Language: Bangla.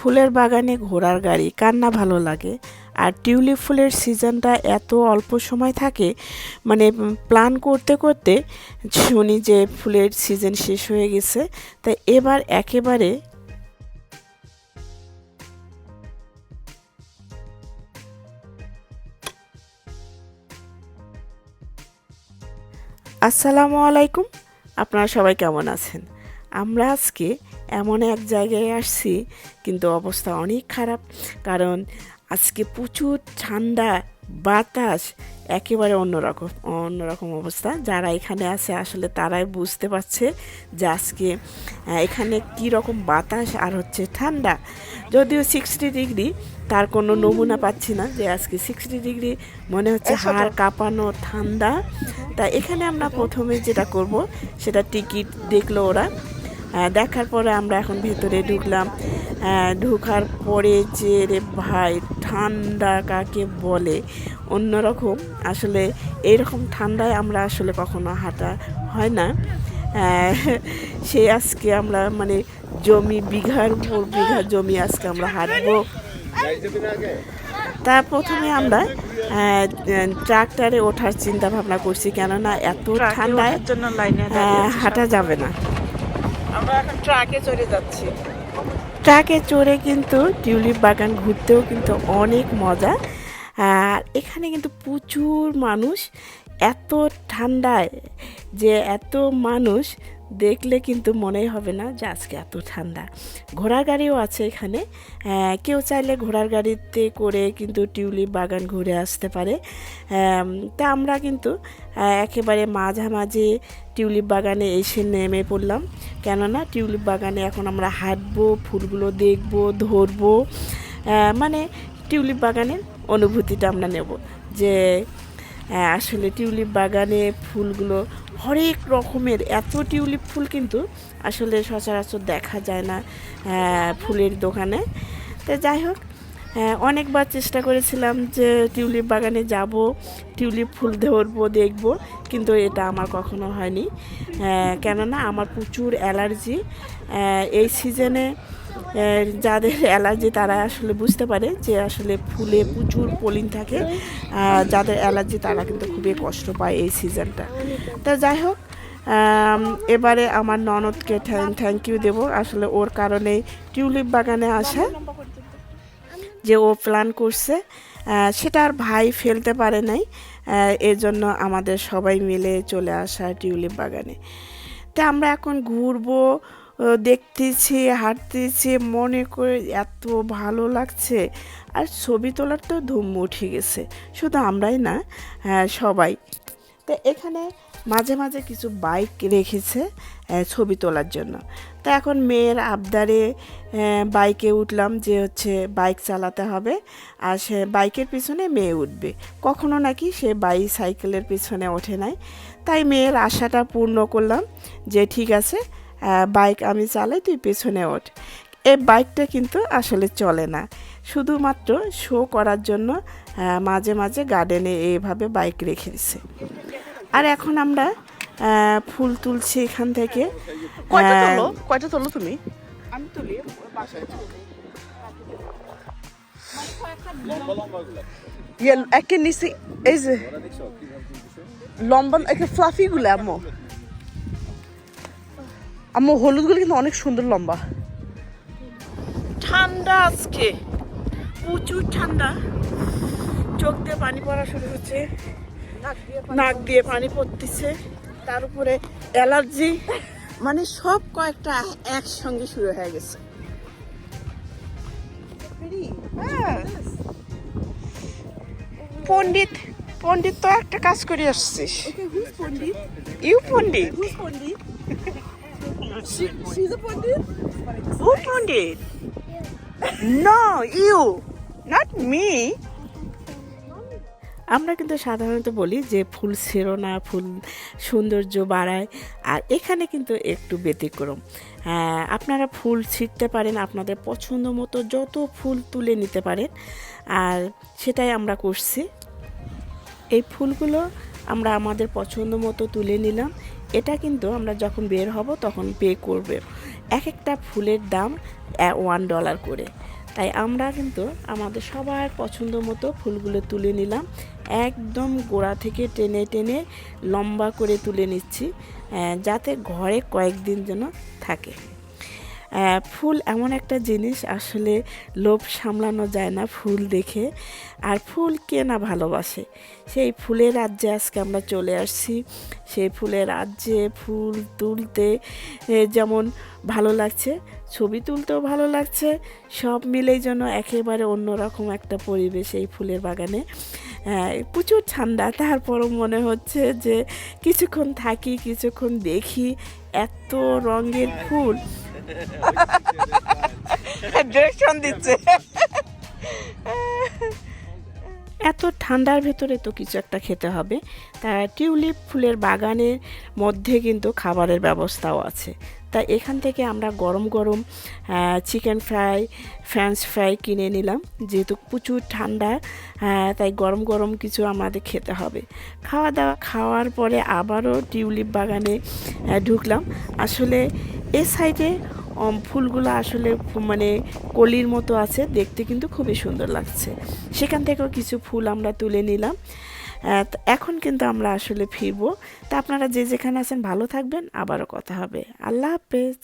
ফুলের বাগানে ঘোড়ার গাড়ি কার না ভালো লাগে। আর টিউলিপ ফুলের সিজনটা এত অল্প সময় থাকে মানে প্ল্যান করতে করতে শুনি যে ফুলের সিজন শেষ হয়ে গেছে। তাই এবার একেবারে আসসালামু আলাইকুম। আপনারা সবাই কেমন আছেন? আমরা আজকে এমন এক জায়গায় আসছি কিন্তু অবস্থা অনেক খারাপ। কারণ আজকে প্রচুর ঠান্ডা বাতাস একেবারে অন্যরকম অন্যরকম অবস্থা। যারা এখানে আছে আসলে তারাই বুঝতে পারছে যে আজকে এখানে কী রকম বাতাস আর হচ্ছে ঠান্ডা। যদিও সিক্সটি ডিগ্রি তার কোনো নমুনা পাচ্ছি না যে আজকে সিক্সটি ডিগ্রি মনে হচ্ছে হাড় কাঁপানো ঠান্ডা। তা এখানে আমরা প্রথমে যেটা করব সেটা টিকিট দেখল ওরা। দেখার পরে আমরা এখন ভেতরে ঢুকলাম। ঢুকার পরে যে রে ভাই ঠান্ডা কাকে বলে অন্যরকম। আসলে এইরকম ঠান্ডায় আমরা আসলে কখনো হাঁটা হয় না। সেই আজকে আমরা মানে জমি বিঘার পর বিঘা জমি আজকে আমরা হাঁটবো। তা প্রথমে আমরা ট্রাক্টরে ওঠার চিন্তা ভাবনা করছি কেননা এত ঠান্ডায় হাঁটা যাবে না। আমরা ট্রাকে চড়ে যাচ্ছি। ট্রাকে চড়ে কিন্তু টিউলিপ বাগান ঘুরতেও কিন্তু অনেক মজা। আর এখানে কিন্তু প্রচুর মানুষ। এত ঠান্ডায় যে এত মানুষ দেখলে কিন্তু মনেই হবে না যে আজকে এত ঠান্ডা। ঘোড়ার গাড়িও আছে এখানে। কেউ চাইলে ঘোড়ার গাড়িতে করে কিন্তু টিউলিপ বাগান ঘুরে আসতে পারে। তা আমরা কিন্তু একেবারে মাঝামাঝি টিউলিপ বাগানে এসে নেমে পড়লাম। কেননা টিউলিপ বাগানে এখন আমরা হাঁটবো, ফুলগুলো দেখব, ধরবো। মানে টিউলিপ বাগানের অনুভূতিটা আমরা নেব যে আসলে টিউলিপ বাগানে ফুলগুলো হরেক রকমের এত টিউলিপ ফুল কিন্তু আসলে সচরাচর দেখা যায় না আহ, ফুলের দোকানে। তো যাই হোক হ্যাঁ অনেকবার চেষ্টা করেছিলাম যে টিউলিপ বাগানে যাব টিউলিপ ফুল ধরবো দেখব কিন্তু এটা আমার কখনো হয়নি। কেননা আমার প্রচুর অ্যালার্জি। এই সিজনে যাদের অ্যালার্জি তারা আসলে বুঝতে পারে যে আসলে ফুলে প্রচুর পলিন থাকে যাদের অ্যালার্জি তারা কিন্তু খুবই কষ্ট পায় এই সিজনটা। তা যাই হোক এবারে আমার ননদকে থ্যাংক ইউ দেবো। আসলে ওর কারণেই টিউলিপ বাগানে আসা, যে ও প্ল্যান করছে। সেটা আর ভাই ফেলতে পারে নাই এজন্য আমাদের সবাই মিলে চলে আসা টিউলিপ বাগানে। তা আমরা এখন ঘুরবো দেখতেছি হাঁটতেছি মনে করে এত ভালো লাগছে। আর ছবি তোলার তো ধুম উঠে গেছে শুধু আমরাই না আহ, সবাই। তো এখানে মাঝে মাঝে কিছু বাইক রেখেছে ছবি তোলার জন্য। তা এখন মেয়ের আবদারে বাইকে উঠলাম যে হচ্ছে বাইক চালাতে হবে। আর সে বাইকের পিছনে মেয়ে উঠবে। কখনো নাকি সে বাই সাইকেলের পিছনে ওঠে নাই। তাই মেয়ের আশাটা পূর্ণ করলাম যে ঠিক আছে বাইক আমি চালাই তুই পেছনে ওঠ। এই বাইকটা কিন্তু আসলে চলে না। শুধুমাত্র শো করার জন্য মাঝে মাঝে গার্ডেনে এইভাবে বাইক রেখে দিছে। আর এখন আমরা ফুল তুলছি এখান থেকে। কয়টা তোলো কয়টা তোলো তুমি? আমি তুলি ইয়ে নিচে এই যে লম্বা একে ফ্লাফি গুলো আম্মু। আম্মু হলুদগুলো কিন্তু অনেক সুন্দর লম্বা। ঠান্ডা আজকে। প্রচুর ঠান্ডা। চোখ দিয়ে পানি পড়া শুরু হচ্ছে। নাক দিয়ে পানি পড়তেছে। তার উপরে অ্যালার্জি। মানে সব কয়েকটা একসঙ্গে শুরু হয়ে গেছে। হ্যাঁ। পণ্ডিত পণ্ডিত তো একটা কাজ করে আসছিস। You Pandit Who Pandit? No, you, not me. আমরা কিন্তু সাধারণত বলি যে ফুল ছেড়ো না ফুল সৌন্দর্য বাড়ায় আর এখানে কিন্তু একটু ব্যতিক্রম হ্যাঁ, আপনারা ফুল ছিঁড়তে পারেন আপনাদের পছন্দ মতো যত ফুল তুলে নিতে পারেন আর সেটাই আমরা করছি এই ফুলগুলো আমরা আমাদের পছন্দ মতো তুলে নিলাম এটা কিন্তু আমরা যখন বের হব তখন পে করবে। এক একটা ফুলের দাম ওয়ান ডলার করে। তাই আমরা কিন্তু আমাদের সবার পছন্দ মতো ফুলগুলো তুলে নিলাম। একদম গোড়া থেকে টেনে টেনে লম্বা করে তুলে নিচ্ছি যাতে ঘরে কয়েকদিন যেন থাকে। ফুল এমন একটা জিনিস, আসলে লোভ সামলানো যায় না ফুল দেখে। আর ফুল কে না ভালোবাসে? সেই ফুলের রাজ্যে আজকে আমরা চলে আসছি। সেই ফুলের রাজ্যে ফুল তুলতে যেমন ভালো লাগছে, ছবি তুলতেও ভালো লাগছে। সব মিলেই যেন একেবারে অন্যরকম একটা পরিবেশ এই ফুলের বাগানে। প্রচুর ঠান্ডা, তারপরও মনে হচ্ছে যে কিছুক্ষণ থাকি, কিছুক্ষণ দেখি, এত রঙের ফুল। দিচ্ছে। এত ঠান্ডার ভেতরে তো কিছু একটা খেতে হবে। তা টিউলিপ ফুলের বাগানের মধ্যে কিন্তু খাবারের ব্যবস্থাও আছে। তাই এখান থেকে আমরা গরম গরম চিকেন ফ্রাই ফ্রেঞ্চ ফ্রাই কিনে নিলাম। যেহেতু প্রচুর ঠান্ডা তাই গরম গরম কিছু আমাদের খেতে হবে। খাওয়া দাওয়া, খাওয়ার পরে আবারও টিউলিপ বাগানে ঢুকলাম। আসলে এ সাইডে ফুলগুলো আসলে মানে কলির মতো আছে, দেখতে কিন্তু খুবই সুন্দর লাগছে। সেখান থেকেও কিছু ফুল আমরা তুলে নিলাম। এখন কিন্তু আমরা আসলে ফিরবো। তা আপনারা যে যেখানে আছেন ভালো থাকবেন, আবারও কথা হবে। আল্লাহ হাফেজ।